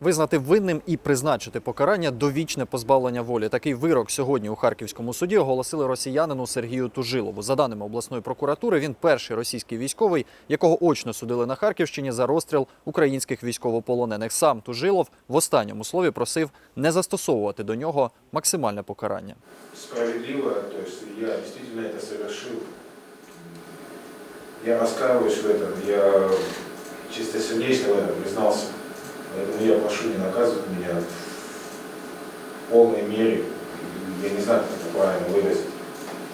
Визнати винним і призначити покарання довічне позбавлення волі. Такий вирок сьогодні у харківському суді оголосили росіянину Сергію Тужилову. За даними обласної прокуратури, він перший російський військовий, якого очно судили на Харківщині за розстріл українських військовополонених. Сам Тужилов в останньому слові просив не застосовувати до нього максимальне покарання. справедливо, то есть я действительно это совершил. Я раскаиваюсь в этом, я чистосердечно в Поэтому я прошу не наказывать меня в полной мере, я не знаю, как это правильно выразить,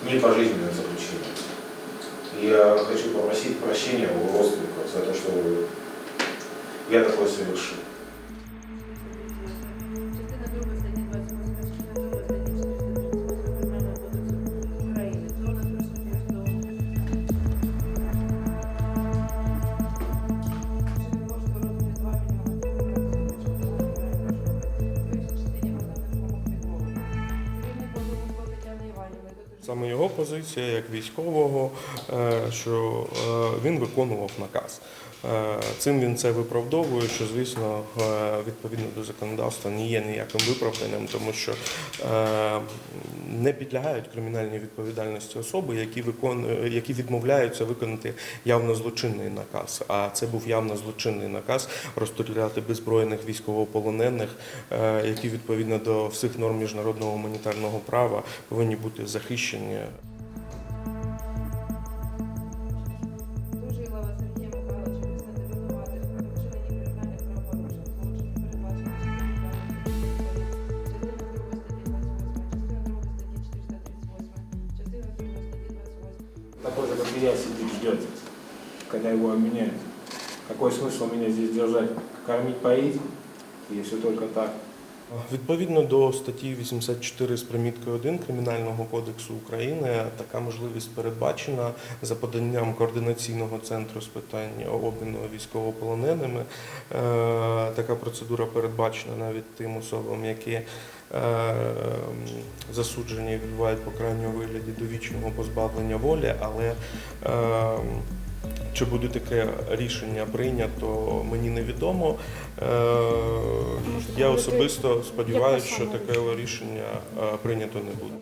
не пожизненное заключение. Я хочу попросить прощения у родственников за то, что я такое совершил. Саме його позиція як військового, е, що е, він виконував наказ. Е, Цим він це виправдовує, що звісно відповідно до законодавства не є ніяким виправданням, тому що не підлягають кримінальній відповідальності особи, які виконують, які відмовляються виконати явно злочинний наказ. А це був явно злочинний наказ розстріляти беззбройних військовополонених, які відповідно до всіх норм міжнародного гуманітарного права повинні бути захищені. Тужилова Сергія Михайловича визнати винуватим у вчиненні кримінальних правопорушень, злочинів, передбачених частина 2 статті 28, частина 2 статті 438, частина 2 статті 28. такой же, как и я, сидит, ждет, когда его обменяют. Какой смысл меня здесь держать? Кормить, поить? И все только так. Відповідно до статті 84 з приміткою 1 Кримінального кодексу України така можливість передбачена за поданням координаційного центру з питань обміну військовополоненими. Е, Така процедура передбачена навіть тим особам, які е, засуджені відбувають покарання у вигляді довічного позбавлення волі, але е, чи буде таке рішення прийнято, мені невідомо. Е, Я особисто сподіваюся, що таке рішення е, прийнято не буде.